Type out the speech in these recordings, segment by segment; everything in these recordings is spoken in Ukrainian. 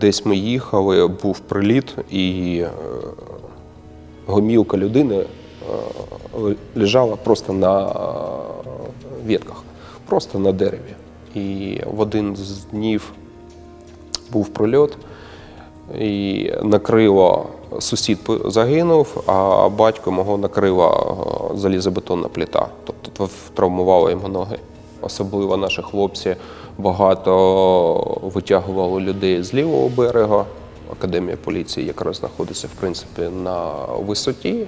Десь ми їхали, був приліт, і е, гомілка людини е, лежала просто на е, ветках, просто на дереві. І в один з днів був прильот, і накрило сусід загинув, а батько мого накрила залізобетонна плита, тобто травмувало йому ноги. Особливо наші хлопці багато витягували людей з лівого берега. Академія поліції якраз знаходиться в принципі на висоті,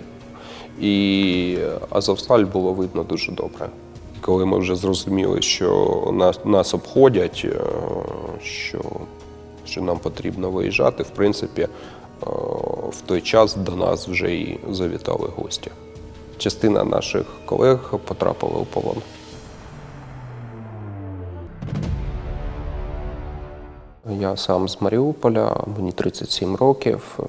і Азовсталь було видно дуже добре. Коли ми вже зрозуміли, що нас, нас обходять, е, що, що нам потрібно виїжджати, в принципі, е, в той час до нас вже і завітали гості. Частина наших колег потрапила у полон. Я сам з Маріуполя, мені 37 років, е,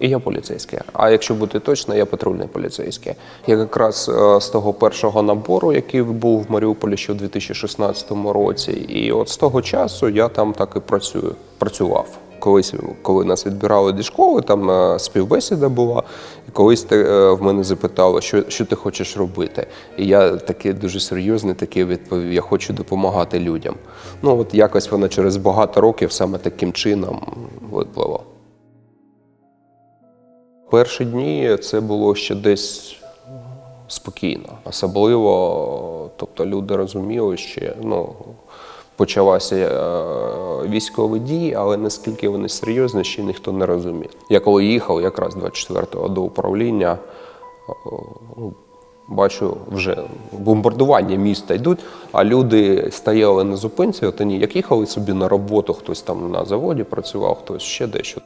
і я поліцейський. А якщо бути точно, я патрульний поліцейський. Я якраз е, з того першого набору, який був в Маріуполі ще в 2016 році, і от з того часу я там так і працюю, працював. Колись, коли нас відбирали зі школи, там е, співбесіда була, і колись те, е, в мене запитали, що, що ти хочеш робити. І я такий дуже серйозний такий відповів: я хочу допомагати людям. Ну от якось воно через багато років саме таким чином випливо. Перші дні це було ще десь спокійно. Особливо, тобто люди розуміли, що ну, почалася е, військові дії, але наскільки вони серйозні, ще ніхто не розумів. Я коли їхав якраз 24-го до управління, е, ну, бачу, вже бомбардування міста йдуть, а люди стояли на зупинці, от вони як їхали собі на роботу, хтось там на заводі працював, хтось ще дещо.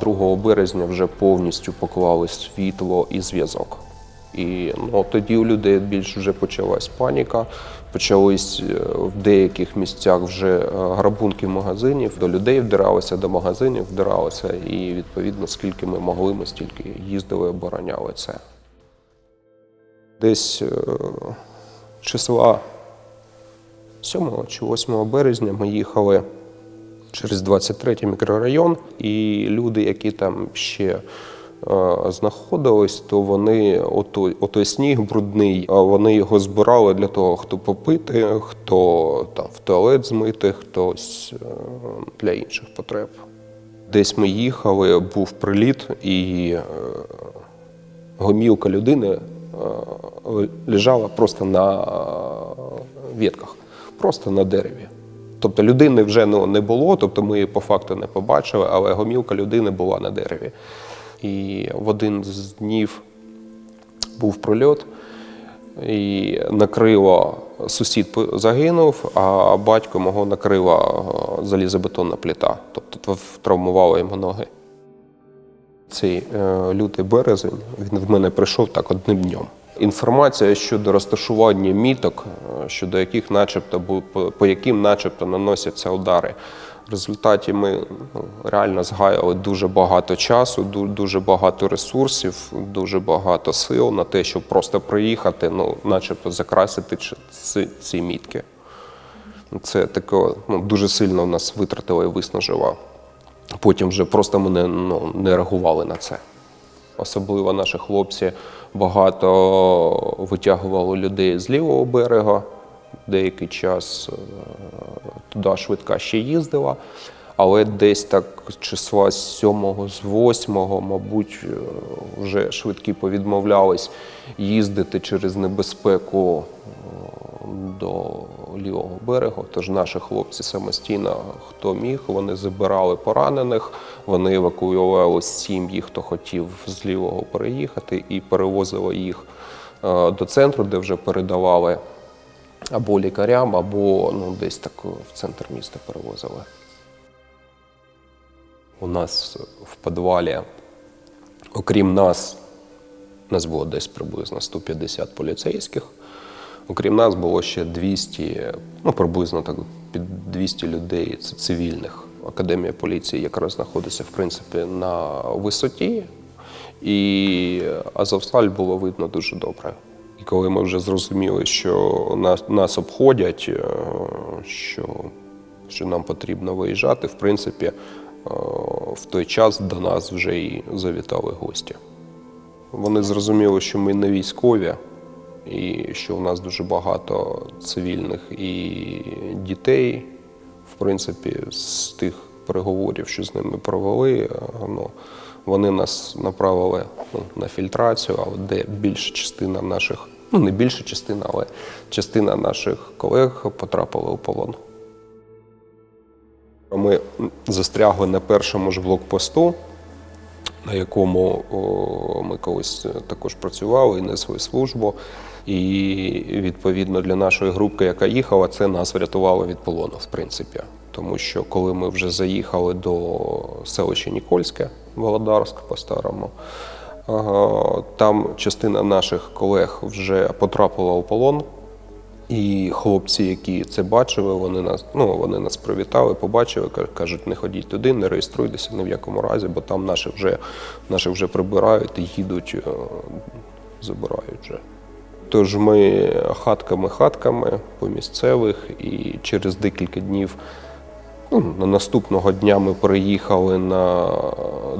2 березня вже повністю поклали світло і зв'язок. І ну, тоді у людей більш вже почалась паніка. Почались е, в деяких місцях вже е, грабунки магазинів, до людей вдиралися, до магазинів вдиралися, і відповідно, скільки ми могли, ми стільки їздили, обороняли це. Десь е, числа 7 чи 8 березня ми їхали через 23-й мікрорайон, і люди, які там ще знаходились, то вони отой, отой сніг брудний, вони його збирали для того, хто попити, хто там в туалет змити, хтось е, для інших потреб. Десь ми їхали, був приліт, і е, гомілка людини е, лежала просто на е, ветках, просто на дереві. Тобто людини вже ну, не було, тобто ми її по факту не побачили, але гомілка людини була на дереві. І в один з днів був прильот, і накрило сусід загинув, а батько мого накрила е, залізобетонна плита, тобто травмувало йому ноги. Цей е, лютий березень він в мене прийшов так одним днем. Інформація щодо розташування міток, е, щодо яких, начебто, по яким, начебто, наносяться удари. В результаті ми ну, реально згаяли дуже багато часу, дуже багато ресурсів, дуже багато сил на те, щоб просто приїхати, ну, начебто, закрасити ці, ці мітки. Це таке ну, дуже сильно в нас витратило і виснажило. Потім вже просто ми не, ну, не реагували на це. Особливо наші хлопці багато витягували людей з лівого берега. Деякий час е, туди швидка ще їздила, але десь так числа з 7 з 8, мабуть, е, вже швидкі повідмовлялись їздити через небезпеку е, до лівого берегу. Тож наші хлопці самостійно, хто міг, вони забирали поранених, вони евакуювали сім'ї, хто хотів з лівого переїхати, і перевозили їх до центру, де вже передавали або лікарям, або ну, десь так в центр міста перевозили. У нас в підвалі, окрім нас, нас було десь приблизно 150 поліцейських. Окрім нас було ще 200, ну приблизно так під 200 людей це цивільних. Академія поліції якраз знаходиться в принципі на висоті, і Азовсталь було видно дуже добре. І коли ми вже зрозуміли, що нас, нас обходять, е, що, що нам потрібно виїжджати, в принципі, в той час до нас вже і завітали гості. Вони зрозуміли, що ми не військові, і що у нас дуже багато цивільних і дітей. В принципі, з тих переговорів, що з ними провели, е, ну, вони нас направили ну, на фільтрацію, але де більша частина наших, ну не більша частина, але частина наших колег потрапила у полон. Ми застрягли на першому ж блокпосту, на якому о, ми колись також працювали і несли службу. І відповідно для нашої групки, яка їхала, це нас врятувало від полону, в принципі. Тому що коли ми вже заїхали до селища Нікольське, Володарськ по-старому, там частина наших колег вже потрапила у полон. І хлопці, які це бачили, вони нас, ну, вони нас привітали, побачили, кажуть, не ходіть туди, не реєструйтеся ні в якому разі, бо там наших вже, наших вже прибирають і їдуть, е, забирають вже. Тож ми хатками-хатками по місцевих, і через декілька днів, ну, наступного дня ми переїхали на,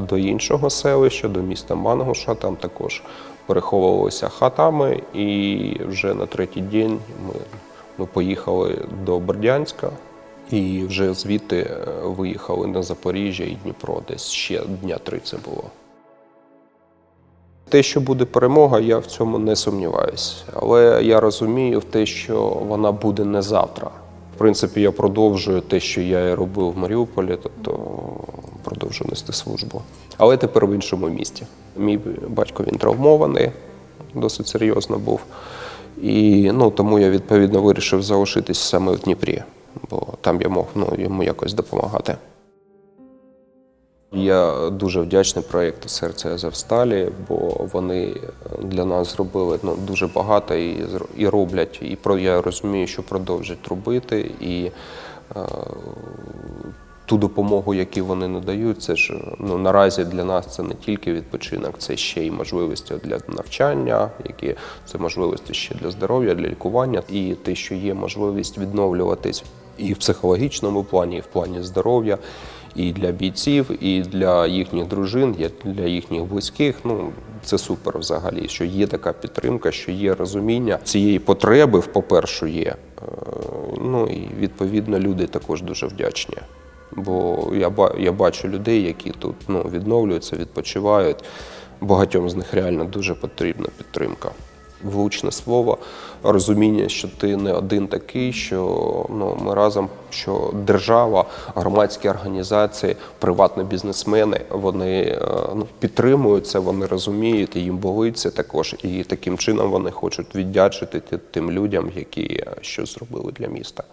до іншого селища, до міста Мангуша. Там також переховувалися хатами, і вже на третій день ми, ми поїхали до Бердянська. І вже звідти е, виїхали на Запоріжжя і Дніпро, десь ще дня три це було. Те, що буде перемога, я в цьому не сумніваюся. Але я розумію те, що вона буде не завтра. В принципі, я продовжую те, що я і робив в Маріуполі, тобто продовжую нести службу. Але тепер в іншому місті. Мій батько він травмований, досить серйозно був. І ну, тому я відповідно вирішив залишитись саме в Дніпрі, бо там я мог ну, йому якось допомагати. Я дуже вдячний проєкту Серце Азовсталі, бо вони для нас зробили ну, дуже багато і, і роблять. І про я розумію, що продовжать робити. І е, ту допомогу, яку вони надають, це ж ну, наразі для нас це не тільки відпочинок, це ще й можливості для навчання, які це можливості ще для здоров'я, для лікування, і те, що є можливість відновлюватись і в психологічному плані, і в плані здоров'я, і для бійців, і для їхніх дружин, і для їхніх близьких. Ну це супер взагалі, що є така підтримка, що є розуміння цієї потреби, по-перше, є. Е, Ну і відповідно люди також дуже вдячні. Бо я, я бачу людей, які тут ну, відновлюються, відпочивають. Багатьом з них реально дуже потрібна підтримка. Влучне слово, розуміння, що ти не один такий, що ну, ми разом, що держава, громадські організації, приватні бізнесмени, вони е, ну, підтримують це, вони розуміють, і їм болить це також. І таким чином вони хочуть віддячити тим людям, які е, щось зробили для міста.